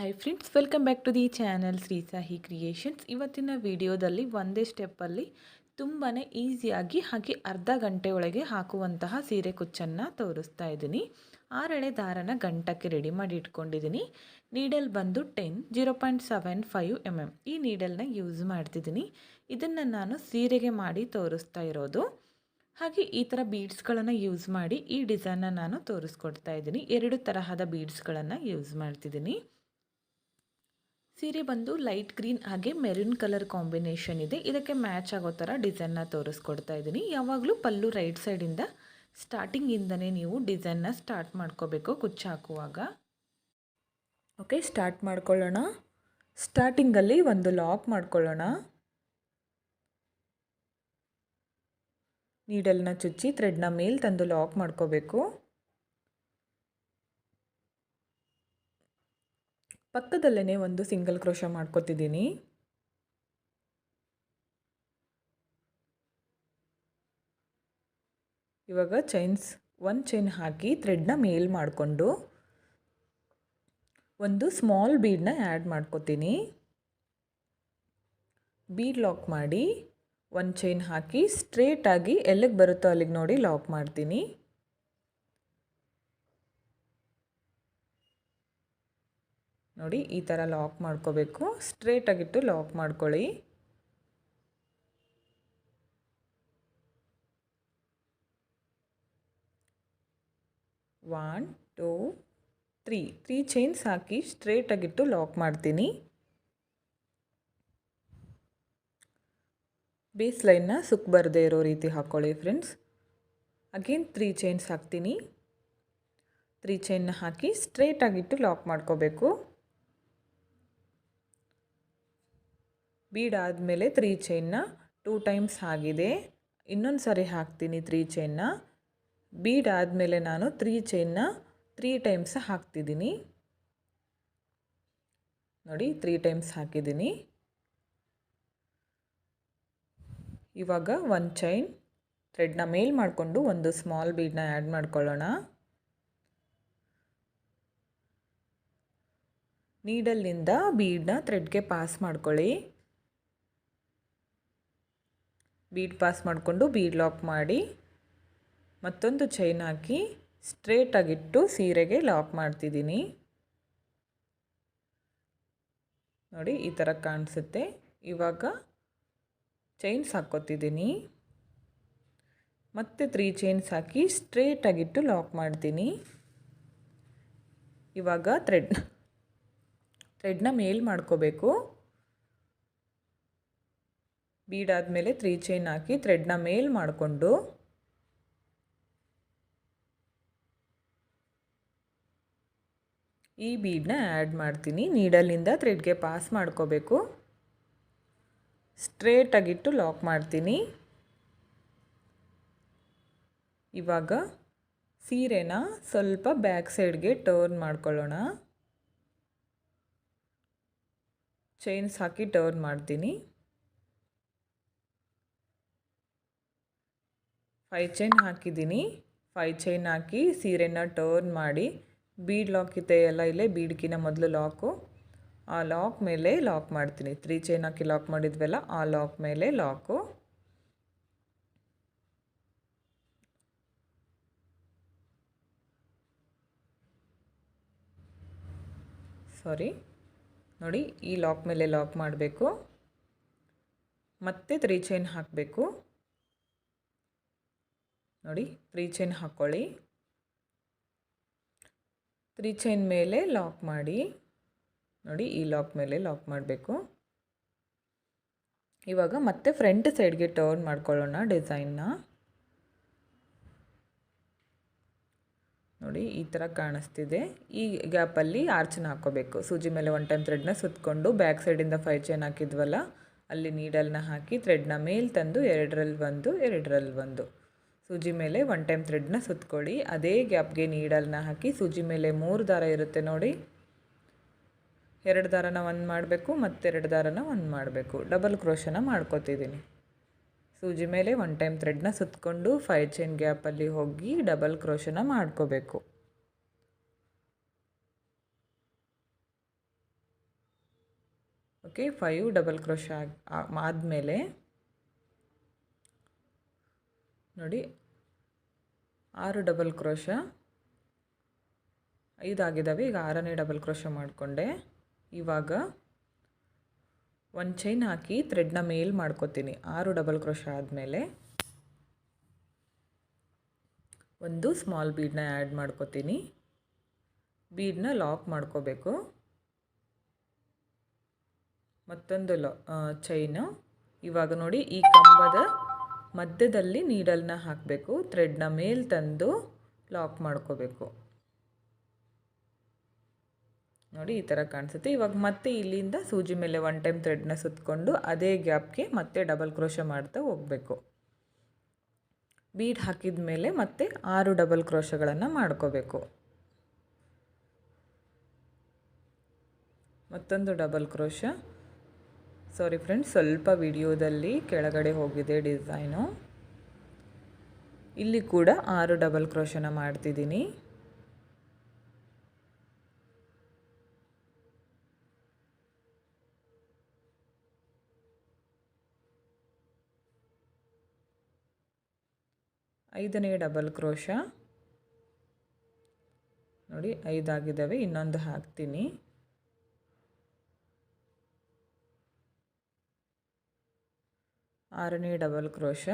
Hi friends welcome back to the channel Shri Sahi creations ಇವತ್ತಿನ ವಿಡಿಯೋದಲ್ಲಿ ಒಂದೇ ಸ್ಟೆಪ್ಪಲ್ಲಿ ತುಂಬಾ ಈಸಿಯಾಗಿ ಹಾಗೆ ಅರ್ಧ ಗಂಟೆ ಒಳಗೆ ಹಾಕುವಂತಹ ಸೀರೆ ಕುಚ್ಚನ್ನು ತೋರಿಸ್ತಾ ಇದ್ದೀನಿ. ಆರೆಳೆ ದಾರನ ಗಂಟಕ್ಕೆ ರೆಡಿ ಮಾಡಿ ಇಟ್ಕೊಂಡಿದ್ದೀನಿ. ನೀಡಲ್ ಬಂದು ten zero point seven five M M ಈ ನೀಡಲ್ನ ಯೂಸ್ ಮಾಡ್ತಿದ್ದೀನಿ. ಇದನ್ನು ನಾನು ಸೀರೆಗೆ ಮಾಡಿ ತೋರಿಸ್ತಾ ಇರೋದು. ಹಾಗೆ ಈ ಥರ ಬೀಡ್ಸ್ಗಳನ್ನು ಯೂಸ್ ಮಾಡಿ ಈ ಡಿಸೈನನ್ನು ನಾನು ತೋರಿಸ್ಕೊಡ್ತಾ ಇದ್ದೀನಿ. ಎರಡು ತರಹದ ಬೀಡ್ಸ್ಗಳನ್ನು ಯೂಸ್ ಮಾಡ್ತಿದ್ದೀನಿ. ಸೀರೆ ಬಂದು ಲೈಟ್ ಗ್ರೀನ್ ಹಾಗೆ ಮೆರೂನ್ ಕಲರ್ ಕಾಂಬಿನೇಷನ್ ಇದೆ. ಇದಕ್ಕೆ ಮ್ಯಾಚ್ ಆಗೋ ಥರ ಡಿಸೈನ್ನ ತೋರಿಸ್ಕೊಡ್ತಾ ಇದ್ದೀನಿ. ಯಾವಾಗಲೂ ಪಲ್ಲು ರೈಟ್ ಸೈಡಿಂದ ಸ್ಟಾರ್ಟಿಂಗಿಂದನೇ ನೀವು ಡಿಸೈನ್ನ ಸ್ಟಾರ್ಟ್ ಮಾಡ್ಕೋಬೇಕು ಕುಚ್ಚು ಹಾಕುವಾಗ. ಓಕೆ ಸ್ಟಾರ್ಟ್ ಮಾಡ್ಕೊಳ್ಳೋಣ. ಸ್ಟಾರ್ಟಿಂಗಲ್ಲಿ ಒಂದು ಲಾಕ್ ಮಾಡ್ಕೊಳ್ಳೋಣ. ನೀಡಲ್ನ ಚುಚ್ಚಿ ಥ್ರೆಡ್ನ ಮೇಲೆ ತಂದು ಲಾಕ್ ಮಾಡ್ಕೋಬೇಕು. ಪಕ್ಕದಲ್ಲೇ ಒಂದು ಸಿಂಗಲ್ ಕ್ರೋಶ ಮಾಡ್ಕೋತಿದ್ದೀನಿ. ಇವಾಗ ಚೈನ್ಸ್ ಒಂದು ಚೈನ್ ಹಾಕಿ ಥ್ರೆಡ್ನ ಮೇಲ್ ಮಾಡಿಕೊಂಡು ಒಂದು ಸ್ಮಾಲ್ ಬೀಡನ್ನ ಆ್ಯಡ್ ಮಾಡ್ಕೋತೀನಿ. ಬೀಡ್ ಲಾಕ್ ಮಾಡಿ ಒಂದು ಚೈನ್ ಹಾಕಿ ಸ್ಟ್ರೇಟಾಗಿ ಎಲ್ಲಿಗೆ ಬರುತ್ತೋ ಅಲ್ಲಿಗೆ ನೋಡಿ ಲಾಕ್ ಮಾಡ್ತೀನಿ. ನೋಡಿ, ಈ ಥರ ಲಾಕ್ ಮಾಡ್ಕೋಬೇಕು. ಸ್ಟ್ರೇಟಾಗಿಟ್ಟು ಲಾಕ್ ಮಾಡ್ಕೊಳ್ಳಿ. One two three three chains ಹಾಕಿ ಸ್ಟ್ರೇಟಾಗಿಟ್ಟು ಲಾಕ್ ಮಾಡ್ತೀನಿ. ಬೇಸ್ ಲೈನ್ನ ಸುಕ್ ಬರದೇ ಇರೋ ರೀತಿ ಹಾಕ್ಕೊಳ್ಳಿ ಫ್ರೆಂಡ್ಸ್ ಅಗೇನ್ ತ್ರೀ ಚೈನ್ಸ್ ಹಾಕ್ತೀನಿ. ತ್ರೀ ಚೈನ್ನ ಹಾಕಿ ಸ್ಟ್ರೇಟಾಗಿಟ್ಟು ಲಾಕ್ ಮಾಡ್ಕೋಬೇಕು. ಬೀಡ್ ಆದಮೇಲೆ ತ್ರೀ ಚೈನ್ನ ಟೂ ಟೈಮ್ಸ್ ಆಗಿದೆ. ಇನ್ನೊಂದು ಸಾರಿ ಹಾಕ್ತೀನಿ ತ್ರೀ ಚೈನ್ನ. ಬೀಡ್ ಆದಮೇಲೆ ನಾನು ತ್ರೀ ಚೈನ್ನ ತ್ರೀ ಟೈಮ್ಸ್ ಹಾಕ್ತಿದ್ದೀನಿ. ನೋಡಿ, ತ್ರೀ ಟೈಮ್ಸ್ ಹಾಕಿದ್ದೀನಿ. ಇವಾಗ ಒಂದು ಚೈನ್ ಥ್ರೆಡ್ನ ಮೇಲ್ ಮಾಡಿಕೊಂಡು ಒಂದು ಸ್ಮಾಲ್ ಬೀಡನ್ನ ಆ್ಯಡ್ ಮಾಡ್ಕೊಳ್ಳೋಣ. ನೀಡಲ್ನಿಂದ ಬೀಡನ್ನ ಥ್ರೆಡ್ಗೆ ಪಾಸ್ ಮಾಡ್ಕೊಳ್ಳಿ. ಬೀಡ್ ಪಾಸ್ ಮಾಡಿಕೊಂಡು ಬೀಡ್ ಲಾಕ್ ಮಾಡಿ ಮತ್ತೊಂದು ಚೈನ್ ಹಾಕಿ ಸ್ಟ್ರೇಟಾಗಿಟ್ಟು ಸೀರೆಗೆ ಲಾಕ್ ಮಾಡ್ತಿದ್ದೀನಿ. ನೋಡಿ, ಈ ಥರ ಕಾಣಿಸುತ್ತೆ. ಇವಾಗ ಚೈನ್ಸ್ ಹಾಕ್ಕೋತಿದ್ದೀನಿ. ಮತ್ತೆ ತ್ರೀ ಚೈನ್ಸ್ ಹಾಕಿ ಸ್ಟ್ರೇಟಾಗಿಟ್ಟು ಲಾಕ್ ಮಾಡ್ತೀನಿ. ಇವಾಗ ಥ್ರೆಡ್ ಥ್ರೆಡ್ನ ಮೇಲ್ ಮಾಡ್ಕೋಬೇಕು. ಬೀಡ್ ಆದಮೇಲೆ ತ್ರೀ ಚೈನ್ ಹಾಕಿ ಥ್ರೆಡ್ನ ಮೇಲ್ ಮಾಡಿಕೊಂಡು ಈ ಬೀಡನ್ನ ಆ್ಯಡ್ ಮಾಡ್ತೀನಿ. ನೀಡಲ್ಲಿಂದ ಥ್ರೆಡ್ಗೆ ಪಾಸ್ ಮಾಡ್ಕೋಬೇಕು. ಸ್ಟ್ರೇಟಾಗಿಟ್ಟು ಲಾಕ್ ಮಾಡ್ತೀನಿ. ಇವಾಗ ಸೀರೆನ ಸ್ವಲ್ಪ ಬ್ಯಾಕ್ ಸೈಡ್ಗೆ ಟರ್ನ್ ಮಾಡ್ಕೊಳ್ಳೋಣ. ಚೈನ್ಸ್ ಹಾಕಿ ಟರ್ನ್ ಮಾಡ್ತೀನಿ. ಫೈ ಚೈನ್ ಹಾಕಿದ್ದೀನಿ. ಫೈ ಚೈನ್ ಹಾಕಿ ಸೀರೆನ ಟರ್ನ್ ಮಾಡಿ ಬೀಡ್ ಲಾಕ್ ಇದೆ ಎಲ್ಲ ಇಲ್ಲೇ ಬೀಡ್ಕಿನ ಮೊದಲು ಲಾಕು ಆ ಲಾಕ್ ಮೇಲೆ ಲಾಕ್ ಮಾಡ್ತೀನಿ. ತ್ರೀ ಚೈನ್ ಹಾಕಿ ಲಾಕ್ ಮಾಡಿದ್ವಲ್ಲ, ಆ ಲಾಕ್ ಮೇಲೆ ಲಾಕು ಸಾರಿ ನೋಡಿ, ಈ ಲಾಕ್ ಮೇಲೆ ಲಾಕ್ ಮಾಡಬೇಕು. ಮತ್ತೆ ತ್ರೀ ಚೈನ್ ಹಾಕಬೇಕು. ನೋಡಿ ತ್ರೀ ಚೈನ್ ಹಾಕ್ಕೊಳ್ಳಿ ತ್ರೀ ಚೈನ್ ಮೇಲೆ ಲಾಕ್ ಮಾಡಿ. ನೋಡಿ, ಈ ಲಾಕ್ ಮೇಲೆ ಲಾಕ್ ಮಾಡಬೇಕು. ಇವಾಗ ಮತ್ತೆ ಫ್ರಂಟ್ ಸೈಡ್ಗೆ ಟರ್ನ್ ಮಾಡ್ಕೊಳ್ಳೋಣ ಡಿಸೈನ್ನ ನೋಡಿ, ಈ ಥರ ಕಾಣಿಸ್ತಿದೆ. ಈ ಗ್ಯಾಪಲ್ಲಿ ಆರ್ಚನ್ನ ಹಾಕ್ಕೋಬೇಕು. ಸೂಜಿ ಮೇಲೆ ಒನ್ ಟೈಮ್ ಥ್ರೆಡ್ನ ಸುತ್ತಕೊಂಡು ಬ್ಯಾಕ್ ಸೈಡಿಂದ ಫೈ ಚೈನ್ ಹಾಕಿದ್ವಲ್ಲ, ಅಲ್ಲಿ ನೀಡಲ್ನ ಹಾಕಿ ಥ್ರೆಡ್ನ ಮೇಲೆ ತಂದು ಎರಡರಲ್ಲಿ ಒಂದು ಎರಡರಲ್ಲಿ ಒಂದು. ಸೂಜಿ ಮೇಲೆ ಒನ್ ಟೈಮ್ ಥ್ರೆಡ್ನ ಸುತ್ಕೊಳ್ಳಿ. ಅದೇ ಗ್ಯಾಪ್ಗೆ ನೀಡಲ್ನ ಹಾಕಿ ಸೂಜಿ ಮೇಲೆ ಮೂರು ದಾರ ಇರುತ್ತೆ ನೋಡಿ. ಎರಡು ದಾರನ ಒಂದು ಮಾಡಬೇಕು, ಮತ್ತೆರಡು ದಾರನ ಒಂದು ಮಾಡಬೇಕು. ಡಬಲ್ ಕ್ರೋಶನ ಮಾಡ್ಕೋತಿದ್ದೀನಿ ಸೂಜಿ ಮೇಲೆ ಒನ್ ಟೈಮ್ ಥ್ರೆಡ್ನ ಸುತ್ತಕೊಂಡು ಫೈವ್ ಚೈನ್ ಗ್ಯಾಪಲ್ಲಿ ಹೋಗಿ ಡಬಲ್ ಕ್ರೋಶನ ಮಾಡ್ಕೋಬೇಕು. ಓಕೆ ಫೈವ್ ಡಬಲ್ ಕ್ರೋಶ ಆದಮೇಲೆ ನೋಡಿ. ಆರು ಡಬಲ್ ಕ್ರೋಶ. ಐದಾಗಿದ್ದಾವೆ ಈಗ ಆರನೇ ಡಬಲ್ ಕ್ರೋಶ ಮಾಡಿಕೊಂಡೆ. ಇವಾಗ ಒಂದು ಚೈನ್ ಹಾಕಿ ಥ್ರೆಡ್ನ ಮೇಲ್ ಮಾಡ್ಕೋತೀನಿ. ಆರು ಡಬಲ್ ಕ್ರೋಶ ಆದಮೇಲೆ ಒಂದು ಸ್ಮಾಲ್ ಬೀಡನ್ನ ಆ್ಯಡ್ ಮಾಡ್ಕೋತೀನಿ. ಬೀಡನ್ನ ಲಾಕ್ ಮಾಡ್ಕೋಬೇಕು. ಮತ್ತೊಂದು ಲಾ ಚೈನು ಇವಾಗ ನೋಡಿ ಈ ಕಂಬದ ಮಧ್ಯದಲ್ಲಿ ನೀಡಲ್ನ ಹಾಕಬೇಕು. ಥ್ರೆಡ್ನ ಮೇಲೆ ತಂದು ಲಾಕ್ ಮಾಡ್ಕೋಬೇಕು. ನೋಡಿ, ಈ ಥರ ಕಾಣಿಸುತ್ತೆ. ಇವಾಗ ಮತ್ತೆ ಇಲ್ಲಿಂದ ಸೂಜಿ ಮೇಲೆ ಒನ್ ಟೈಮ್ ಥ್ರೆಡ್ನ ಸುತ್ತಕೊಂಡು ಅದೇ ಗ್ಯಾಪ್ಗೆ ಮತ್ತೆ ಡಬಲ್ ಕ್ರೋಶ ಮಾಡ್ತಾ ಹೋಗಬೇಕು. ಬೀಡ್ ಹಾಕಿದ ಮೇಲೆ ಮತ್ತೆ ಆರು ಡಬಲ್ ಕ್ರೋಶಗಳನ್ನು ಮಾಡ್ಕೋಬೇಕು. ಮತ್ತೊಂದು ಡಬಲ್ ಕ್ರೋಶ ಸಾರಿ ಫ್ರೆಂಡ್ಸ್ ಸ್ವಲ್ಪ ವಿಡಿಯೋದಲ್ಲಿ ಕೆಳಗಡೆ ಹೋಗಿದೆ ಡಿಸೈನು. ಇಲ್ಲಿ ಕೂಡ ಆರು ಡಬಲ್ ಕ್ರೋಶನ ಮಾಡ್ತಿದ್ದೀನಿ. ಐದನೇ ಡಬಲ್ ಕ್ರೋಶ. ನೋಡಿ, ಐದಾಗಿದ್ದಾವೆ, ಇನ್ನೊಂದು ಹಾಕ್ತೀನಿ. ಆರನೇ ಡಬಲ್ ಕ್ರೋಶ.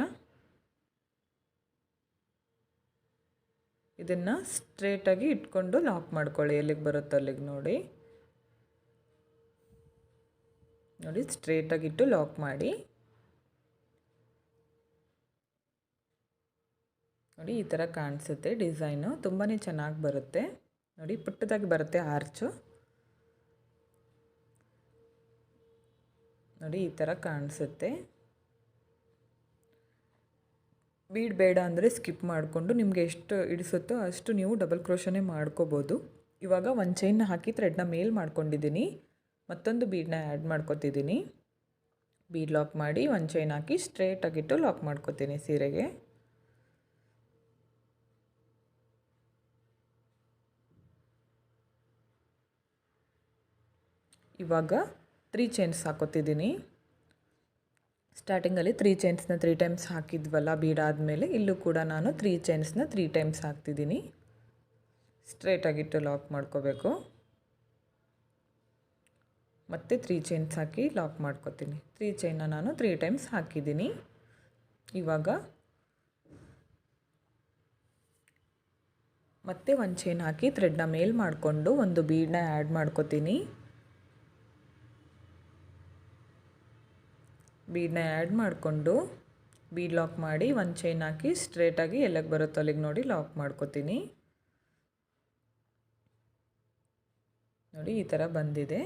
ಇದನ್ನು ಸ್ಟ್ರೇಟಾಗಿ ಇಟ್ಕೊಂಡು ಲಾಕ್ ಮಾಡ್ಕೊಳ್ಳಿ. ಎಲ್ಲಿಗೆ ಬರುತ್ತೆ ಅಲ್ಲಿಗೆ ನೋಡಿ. ನೋಡಿ ಸ್ಟ್ರೇಟಾಗಿ ಇಟ್ಟು ಲಾಕ್ ಮಾಡಿ. ನೋಡಿ, ಈ ಥರ ಕಾಣಿಸುತ್ತೆ. ಡಿಸೈನು ತುಂಬಾ ಚೆನ್ನಾಗಿ ಬರುತ್ತೆ. ನೋಡಿ, ಪುಟ್ಟದಾಗಿ ಬರುತ್ತೆ ಆರ್ಚು ನೋಡಿ, ಈ ಥರ ಕಾಣಿಸುತ್ತೆ. ಬೀಡ್ ಬೇಡ ಅಂದರೆ ಸ್ಕಿಪ್ ಮಾಡಿಕೊಂಡು ನಿಮಗೆ ಎಷ್ಟು ಇಡಿಸುತ್ತೋ ಅಷ್ಟು ನೀವು ಡಬಲ್ ಕ್ರೋಶನೇ ಮಾಡ್ಕೋಬೋದು. ಇವಾಗ ಒಂದು ಚೈನ್ನ ಹಾಕಿ ಥ್ರೆಡ್ನ ಮೇಲ್ ಮಾಡ್ಕೊಂಡಿದ್ದೀನಿ. ಮತ್ತೊಂದು ಬೀಡನ್ನ ಆ್ಯಡ್ ಮಾಡ್ಕೊತಿದ್ದೀನಿ. ಬೀಡ್ ಲಾಕ್ ಮಾಡಿ ಒಂದು ಚೈನ್ ಹಾಕಿ ಸ್ಟ್ರೇಟಾಗಿಟ್ಟು ಲಾಕ್ ಮಾಡ್ಕೊತೀನಿ ಸೀರೆಗೆ. ಇವಾಗ ತ್ರೀ ಚೈನ್ಸ್ ಹಾಕೋತಿದ್ದೀನಿ. ಸ್ಟಾರ್ಟಿಂಗಲ್ಲಿ ತ್ರೀ ಚೈನ್ಸ್ನ ತ್ರೀ ಟೈಮ್ಸ್ ಹಾಕಿದ್ವಲ್ಲ ಬೀಡಾದಮೇಲೆ ಇಲ್ಲೂ ಕೂಡ ನಾನು ತ್ರೀ ಚೈನ್ಸ್ನ ತ್ರೀ ಟೈಮ್ಸ್ ಹಾಕ್ತಿದ್ದೀನಿ. ಸ್ಟ್ರೇಟಾಗಿಟ್ಟು ಲಾಕ್ ಮಾಡ್ಕೋಬೇಕು. ಮತ್ತು ತ್ರೀ ಚೈನ್ಸ್ ಹಾಕಿ ಲಾಕ್ ಮಾಡ್ಕೋತೀನಿ. ತ್ರೀ ಚೈನ್ನ ನಾನು ತ್ರೀ ಟೈಮ್ಸ್ ಹಾಕಿದ್ದೀನಿ. ಇವಾಗ ಮತ್ತೆ ಒಂದು ಚೈನ್ ಹಾಕಿ ಥ್ರೆಡ್ನ ಮೇಲ್ ಮಾಡಿಕೊಂಡು ಒಂದು ಬೀಡನ್ನ ಆ್ಯಡ್ ಮಾಡ್ಕೋತೀನಿ. ಬೀಡನ್ನ ಆ್ಯಡ್ ಮಾಡಿಕೊಂಡು ಬೀಡ್ ಲಾಕ್ ಮಾಡಿ ಒಂದು ಚೈನ್ ಹಾಕಿ ಸ್ಟ್ರೇಟಾಗಿ ಎಲ್ಲಕ್ಕೆ ಬರುತ್ತೋ ಅಲ್ಲಿಗೆ ನೋಡಿ ಲಾಕ್ ಮಾಡ್ಕೋತೀನಿ. ನೋಡಿ ಈ ಥರ ಬಂದಿದೆ.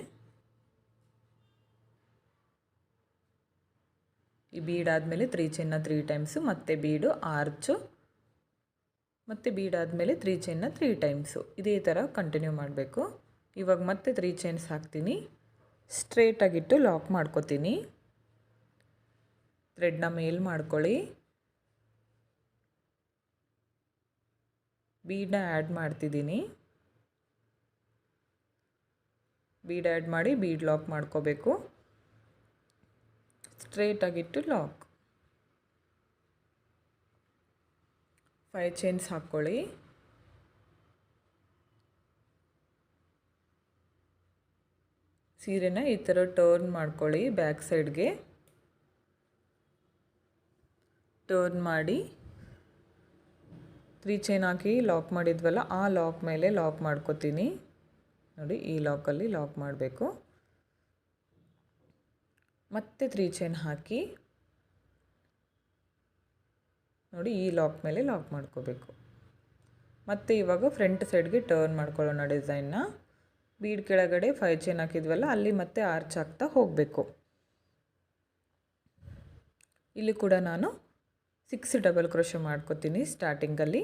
ಈ ಬೀಡ್ ಆದಮೇಲೆ ತ್ರೀ ಚೈನ್ನ ತ್ರೀ ಟೈಮ್ಸು, ಮತ್ತು ಬೀಡು ಆರ್ಚು, ಮತ್ತು ಬೀಡ್ ಆದಮೇಲೆ ತ್ರೀ ಚೈನ್ನ ತ್ರೀ ಟೈಮ್ಸು. ಇದೇ ಥರ ಕಂಟಿನ್ಯೂ ಮಾಡಬೇಕು. ಇವಾಗ ಮತ್ತೆ ತ್ರೀ ಚೈನ್ಸ್ ಹಾಕ್ತೀನಿ. ಸ್ಟ್ರೇಟಾಗಿಟ್ಟು ಲಾಕ್ ಮಾಡ್ಕೋತೀನಿ. ಥ್ರೆಡ್ನ ಮೇಲ್ ಮಾಡ್ಕೊಳ್ಳಿ. ಬೀಡನ್ನ ಆ್ಯಡ್ ಮಾಡ್ತಿದ್ದೀನಿ. ಬೀಡ್ ಆ್ಯಡ್ ಮಾಡಿ ಬೀಡ್ ಲಾಕ್ ಮಾಡ್ಕೋಬೇಕು. ಸ್ಟ್ರೇಟಾಗಿಟ್ಟು ಲಾಕ್ ಫೈವ್ ಚೈನ್ಸ್ ಹಾಕ್ಕೊಳ್ಳಿ. ಸೀರೆನ ಈ ಥರ ಟರ್ನ್ ಮಾಡ್ಕೊಳ್ಳಿ ಬ್ಯಾಕ್ ಸೈಡ್ಗೆ ಟರ್ನ್ ಮಾಡಿ ತ್ರೀ ಚೈನ್ ಹಾಕಿ ಲಾಕ್ ಮಾಡಿದ್ವಲ್ಲ, ಆ ಲಾಕ್ ಮೇಲೆ ಲಾಕ್ ಮಾಡ್ಕೋತೀನಿ. ನೋಡಿ, ಈ ಲಾಕಲ್ಲಿ ಲಾಕ್ ಮಾಡಬೇಕು. ಮತ್ತೆ ತ್ರೀ ಚೈನ್ ಹಾಕಿ ನೋಡಿ, ಈ ಲಾಕ್ ಮೇಲೆ ಲಾಕ್ ಮಾಡ್ಕೋಬೇಕು. ಮತ್ತು ಇವಾಗ ಫ್ರಂಟ್ ಸೈಡ್ಗೆ ಟರ್ನ್ ಮಾಡ್ಕೊಳ್ಳೋಣ ಡಿಸೈನ್ನ ಬೀಡ್ ಕೆಳಗಡೆ ಫೈವ್ ಚೈನ್ ಹಾಕಿದ್ವಲ್ಲ, ಅಲ್ಲಿ ಮತ್ತೆ ಆರ್ಚ್ ಹಾಕ್ತಾ ಹೋಗಬೇಕು. ಇಲ್ಲಿ ಕೂಡ ನಾನು ಸಿಕ್ಸ್ ಡಬಲ್ ಕ್ರೋಶ ಮಾಡ್ಕೋತೀನಿ ಸ್ಟಾರ್ಟಿಂಗಲ್ಲಿ.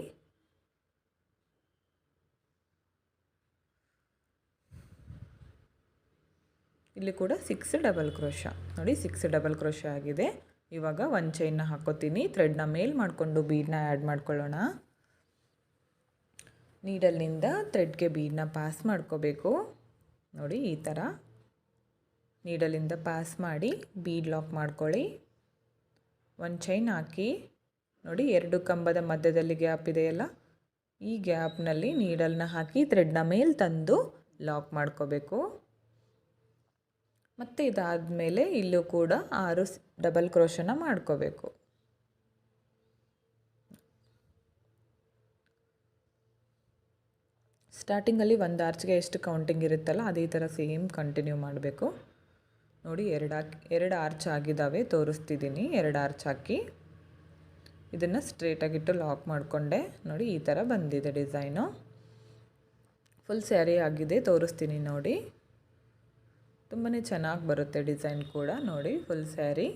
ಇಲ್ಲಿ ಕೂಡ ಸಿಕ್ಸ್ ಡಬಲ್ ಕ್ರೋಶ. ನೋಡಿ, ಸಿಕ್ಸ್ ಡಬಲ್ ಕ್ರೋಶ ಆಗಿದೆ. ಇವಾಗ ಒಂದು ಚೈನ್ನ ಹಾಕೋತೀನಿ. ಥ್ರೆಡ್ನ ಮೇಲ್ ಮಾಡಿಕೊಂಡು ಬೀಡನ್ನ ಆ್ಯಡ್ ಮಾಡ್ಕೊಳ್ಳೋಣ. ನೀಡಲ್ನಿಂದ ಥ್ರೆಡ್ಗೆ ಬೀಡನ್ನ ಪಾಸ್ ಮಾಡ್ಕೋಬೇಕು. ನೋಡಿ, ಈ ಥರ. ನೀಡಲಿಂದ ಪಾಸ್ ಮಾಡಿ ಬೀಡ್ ಲಾಕ್ ಮಾಡ್ಕೊಳ್ಳಿ. ಒಂದು ಚೈನ್ ಹಾಕಿ ನೋಡಿ ಎರಡು ಕಂಬದ ಮಧ್ಯದಲ್ಲಿ ಗ್ಯಾಪ್ ಇದೆಯಲ್ಲ ಈ ಗ್ಯಾಪ್ನಲ್ಲಿ ನೀಡಲ್ನ ಹಾಕಿ ಥ್ರೆಡ್ನ ಮೇಲೆ ತಂದು ಲಾಕ್ ಮಾಡ್ಕೋಬೇಕು. ಮತ್ತು ಇದಾದಮೇಲೆ ಇಲ್ಲೂ ಕೂಡ ಆರು ಡಬಲ್ ಕ್ರೋಶನ ಮಾಡ್ಕೋಬೇಕು. ಸ್ಟಾರ್ಟಿಂಗಲ್ಲಿ ಒಂದು ಆರ್ಚ್ಗೆ ಎಷ್ಟು ಕೌಂಟಿಂಗ್ ಇರುತ್ತಲ್ಲ, ಅದೇ ಥರ ಸೇಮ್ ಕಂಟಿನ್ಯೂ ಮಾಡಬೇಕು. ನೋಡಿ, ಎರಡು ಎರಡು ಆರ್ಚ್ ಆಗಿದ್ದಾವೆ, ತೋರಿಸ್ತಿದ್ದೀನಿ. ಎರಡು ಆರ್ಚ್ ಹಾಕಿ ಇದನ್ನು ಸ್ಟ್ರೇಟಾಗಿಟ್ಟು ಲಾಕ್ ಮಾಡಿಕೊಂಡೆ. ನೋಡಿ, ಈ ಥರ ಬಂದಿದೆ ಡಿಸೈನು ಫುಲ್ ಸ್ಯಾರಿ ಆಗಿದೆ, ತೋರಿಸ್ತೀನಿ ನೋಡಿ. ತುಂಬಾ ಚೆನ್ನಾಗಿ ಬರುತ್ತೆ ಡಿಸೈನ್ ಕೂಡ. ನೋಡಿ ಫುಲ್ ಸ್ಯಾರಿ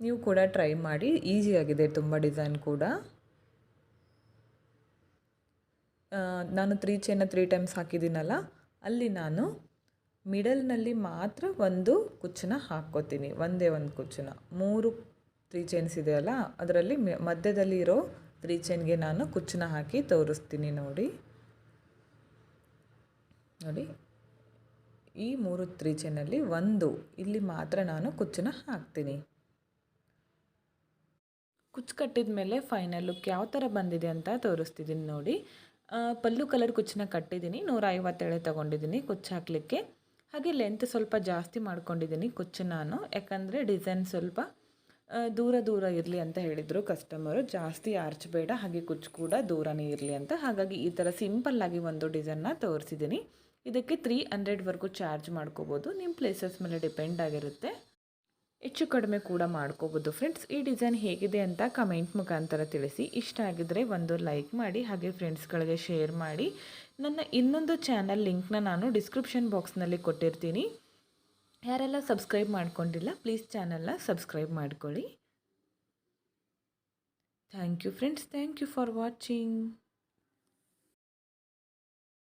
ನೀವು ಕೂಡ ಟ್ರೈ ಮಾಡಿ ಈಸಿಯಾಗಿದೆ ತುಂಬ ಡಿಸೈನ್ ಕೂಡ. ನಾನು ತ್ರೀ ಚೈನ ತ್ರೀ ಟೈಮ್ಸ್ ಹಾಕಿದ್ದೀನಲ್ಲ, ಅಲ್ಲಿ ನಾನು ಮಿಡಲ್ನಲ್ಲಿ ಮಾತ್ರ ಒಂದು ಕುಚ್ಚನ್ನ ಹಾಕ್ಕೋತೀನಿ. ಒಂದೇ ಒಂದು ಕುಚ್ಚನ್ನ. ಮೂರು ತ್ರೀ ಚೈನ್ಸ್ ಇದೆಯಲ್ಲ ಅದರಲ್ಲಿ ಮಧ್ಯದಲ್ಲಿ ಇರೋ ತ್ರೀ ಚೈನ್ಗೆ ನಾನು ಕುಚ್ಚನ್ನ ಹಾಕಿ ತೋರಿಸ್ತೀನಿ ನೋಡಿ. ನೋಡಿ. ಈ ಮೂರು ತ್ರೀ ಚೈನಲ್ಲಿ ಒಂದು, ಇಲ್ಲಿ ಮಾತ್ರ ನಾನು ಕುಚ್ಚನ್ನ ಹಾಕ್ತೀನಿ. ಕುಚ್ಚು ಕಟ್ಟಿದ ಮೇಲೆ ಫೈನಲ್ ಲುಕ್ ಯಾವ ಥರ ಬಂದಿದೆ ಅಂತ ತೋರಿಸ್ತಿದ್ದೀನಿ ನೋಡಿ. ಪಲ್ಲು ಕಲರ್ ಕುಚ್ಚನ್ನ ಕಟ್ಟಿದ್ದೀನಿ ನೂರ ಐವತ್ತೇಳೆ ತೊಗೊಂಡಿದ್ದೀನಿ ಕುಚ್ಚು ಹಾಕಲಿಕ್ಕೆ. ಹಾಗೆ ಲೆಂತ್ ಸ್ವಲ್ಪ ಜಾಸ್ತಿ ಮಾಡ್ಕೊಂಡಿದ್ದೀನಿ ಕುಚ್ಚು ನಾನು, ಯಾಕಂದರೆ ಡಿಸೈನ್ ಸ್ವಲ್ಪ ದೂರ ದೂರ ಇರಲಿ ಅಂತ ಹೇಳಿದರು ಕಸ್ಟಮರು ಜಾಸ್ತಿ ಆರ್ಚ್ ಬೇಡ, ಹಾಗೆ ಕುಚ್ ಕೂಡ ದೂರನೇ ಇರಲಿ ಅಂತ. ಹಾಗಾಗಿ ಈ ಥರ ಸಿಂಪಲ್ಲಾಗಿ ಒಂದು ಡಿಸೈನ್ನ ತೋರಿಸಿದ್ದೀನಿ ಇದಕ್ಕೆ ತ್ರೀ ಹಂಡ್ರೆಡ್ವರೆಗೂ ಚಾರ್ಜ್ ಮಾಡ್ಕೋಬೋದು. ನಿಮ್ಮ ಪ್ಲೇಸಸ್ ಮೇಲೆ ಡಿಪೆಂಡ್ ಆಗಿರುತ್ತೆ. ಹೆಚ್ಚು ಕಡಿಮೆ ಕೂಡ ಮಾಡ್ಕೋಬೋದು ಫ್ರೆಂಡ್ಸ್ ಈ ಡಿಸೈನ್ ಹೇಗಿದೆ ಅಂತ ಕಮೆಂಟ್ ಮುಖಾಂತರ ತಿಳಿಸಿ. ಇಷ್ಟ ಆಗಿದ್ದರೆ ಒಂದು ಲೈಕ್ ಮಾಡಿ, ಹಾಗೆ ಫ್ರೆಂಡ್ಸ್ಗಳಿಗೆ ಶೇರ್ ಮಾಡಿ. ನನ್ನ ಇನ್ನೊಂದು ಚಾನಲ್ ಲಿಂಕ್ನ ನಾನು ಡಿಸ್ಕ್ರಿಪ್ಷನ್ ಬಾಕ್ಸ್ನಲ್ಲಿ ಕೊಟ್ಟಿರ್ತೀನಿ. ಯಾರೆಲ್ಲ ಸಬ್ಸ್ಕ್ರೈಬ್ ಮಾಡ್ಕೊಂಡಿಲ್ಲ ಪ್ಲೀಸ್ ಚಾನಲ್ನ ಸಬ್ಸ್ಕ್ರೈಬ್ ಮಾಡ್ಕೊಳ್ಳಿ. Thank you friends thank you for watching